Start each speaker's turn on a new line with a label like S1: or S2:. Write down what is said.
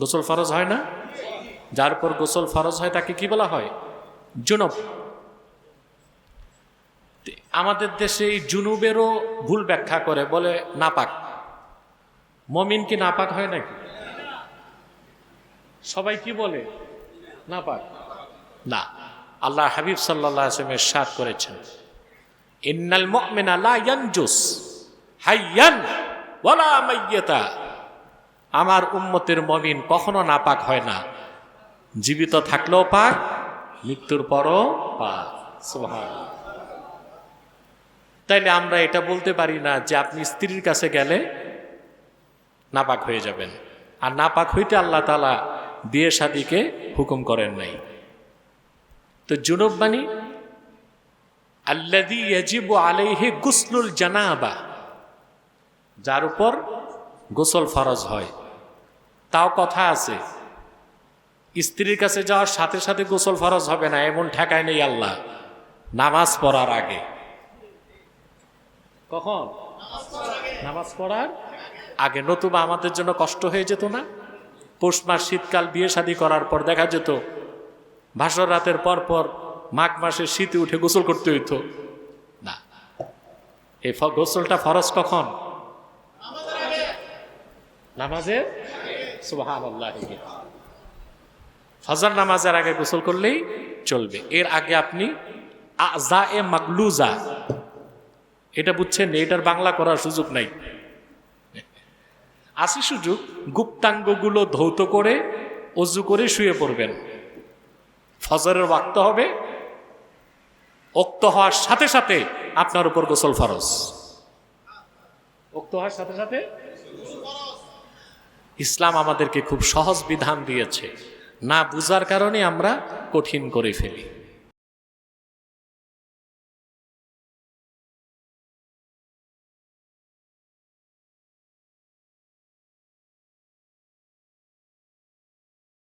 S1: গোসল ফরজ হয় না? যার উপর গোসল ফরজ হয়, তাকে কি বলা হয়? জুনব। আমাদের দেশে এই জুনুবেরও ভুল ব্যাখ্যা করে, বলে নাপাক। মমিন কি নাপাক হয় নাকি? সবাই কি বলে? নাপাক। না আল্লাহ হাবিব সাল্লাহ আসলামের সাত করেছেন। ইন্নাল মুমিনা লা ইয়ানজুস হাইয়ান ওয়ালা মাইয়াতা। আমার উম্মতের মমিন কখনো নাপাক হয় না। জীবিত থাকলেও পাক, মৃত্যুর পরও পাক। সুবহান তাইলে আমরা এটা বলতে পারি না যে আপনি স্ত্রীর কাছে গেলে নাপাক হয়ে যাবেন। আর নাপাক হইতে আল্লাহ তালা বিয়ে শাদিকে হুকুম করেন নাই। তো জুনুব বাণী আল্লাদি আলাইহি গুসলুল জানাবা, যার উপর গোসল ফরজ হয়। তাও কথা আছে। স্ত্রীর কাছে যাওয়ার সাথে সাথে গোসল ফরজ হবে না, এমন ঠেকায় নেই আল্লাহ। নামাজ পড়ার আগে। কখন? নামাজ পড়ার আগে। নতুবা আমাদের জন্য কষ্ট হয়ে যেত না? পৌষ মাস, শীতকাল, বিয়ে শাদী করার পর দেখা যেত, ভাসর রাতের পর পর মাঘ মাসে শীতে উঠে গোসল করতে হইতো। না। এই গোসলটা ফরজ কখন? নামাজের ফজর নামাজের আগে গোসল করলেই চলবে। এর আগে আপনি আজা এ মাগলুজা, এটা বুঝছেন এটার বাংলা করার সুযোগ নাই। আসি সুযোগ, গুপ্তাঙ্গগুলো ধৌত করে, অজু করে শুয়ে পড়বেন। ফজরের ওয়াক্ত হবে, ওক্ত হওয়ার সাথে সাথে আপনার উপর গোসল ফরজ। ওক্ত হওয়ার সাথে সাথে? ইসলাম আমাদেরকে খুব সহজ বিধান দিয়েছে। না বুঝার কারণে আমরা কঠিন করে ফেলি।